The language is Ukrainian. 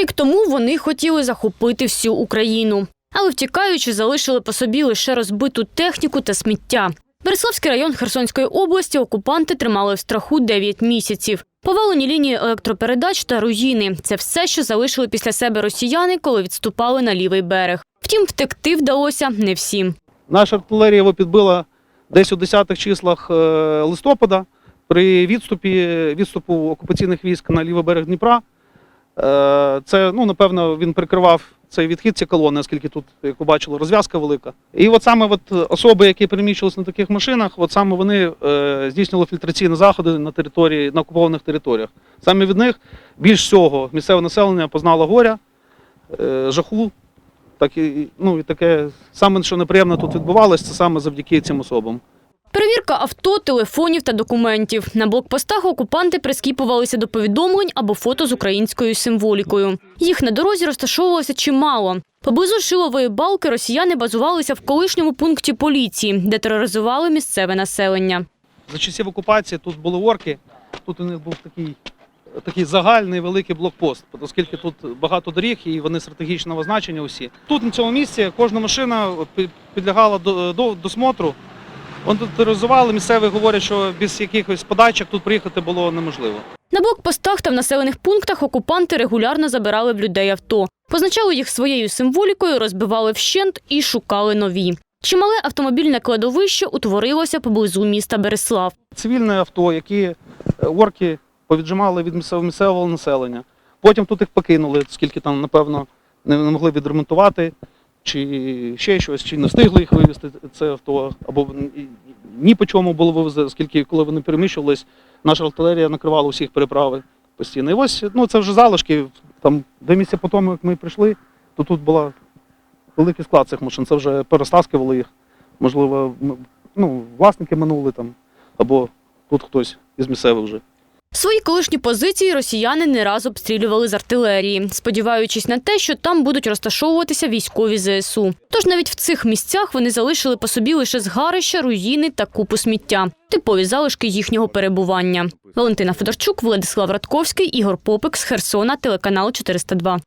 Рік тому вони хотіли захопити всю Україну, але втікаючи, залишили по собі лише розбиту техніку та сміття. Береславський район Херсонської області окупанти тримали в страху 9 місяців. Повалені лінії електропередач та руїни це все, що залишили після себе росіяни, коли відступали на лівий берег. Втім, втекти вдалося не всім. Наша артилерія його підбила десь у 10-х числах е, листопада при відступі відступу окупаційних військ на лівий берег Дніпра. Е, Це, ну, напевно, він прикривав цей відхід ці колони, оскільки тут, як ви бачили, розв'язка велика. І от саме от особи, які переміщувалися на таких машинах, от саме вони е, здійснювали фільтраційні заходи на території, на окупованих територіях. Саме від них більш всього місцеве населення познало горя, е, жаху. Так і, ну, і таке саме, що неприємно тут відбувалося, це саме завдяки цим особам. Перевірка авто, телефонів та документів. На блокпостах окупанти прискіпувалися до повідомлень або фото з українською символікою. Їх на дорозі розташовувалося чимало. Поблизу Шилової балки росіяни базувалися в колишньому пункті поліції, де тероризували місцеве населення. За часів окупації тут були орки, тут у них був такий, такий загальний великий блокпост, оскільки тут багато доріг і вони стратегічного значення усі. Тут на цьому місці кожна машина підлягала до, до, досмотру. Тут тероризували, місцеві говорять, що без якихось подачок тут приїхати було неможливо. На блокпостах та в населених пунктах окупанти регулярно забирали в людей авто, позначали їх своєю символікою, розбивали вщент і шукали нові. Чимале автомобільне кладовище утворилося поблизу міста Береслав. цивільне авто, які е, орки повіджимали від місцевого, населення. Потім тут їх покинули, оскільки там, напевно, не могли відремонтувати, чи ще щось, чи не встигли їх вивезти, це авто, або ні- по чому було вивезено, оскільки коли вони переміщувались, наша артилерія накривала усіх переправи постійно. І ось ну, це вже залишки. Там, два місяці по тому, як ми прийшли, то тут була великий склад цих машин. Це вже перестаскували їх. Можливо, ну, власники минули там, або тут хтось із місцевих вже. Свої колишні позиції росіяни не раз обстрілювали з артилерії, сподіваючись на те, що там будуть розташовуватися військові ЗСУ. Тож навіть в цих місцях вони залишили по собі лише згарища, руїни та купу сміття, типові залишки їхнього перебування. Валентина Федорчук, Владислав Радковський, Ігор Попик з Херсона, телеканал 402.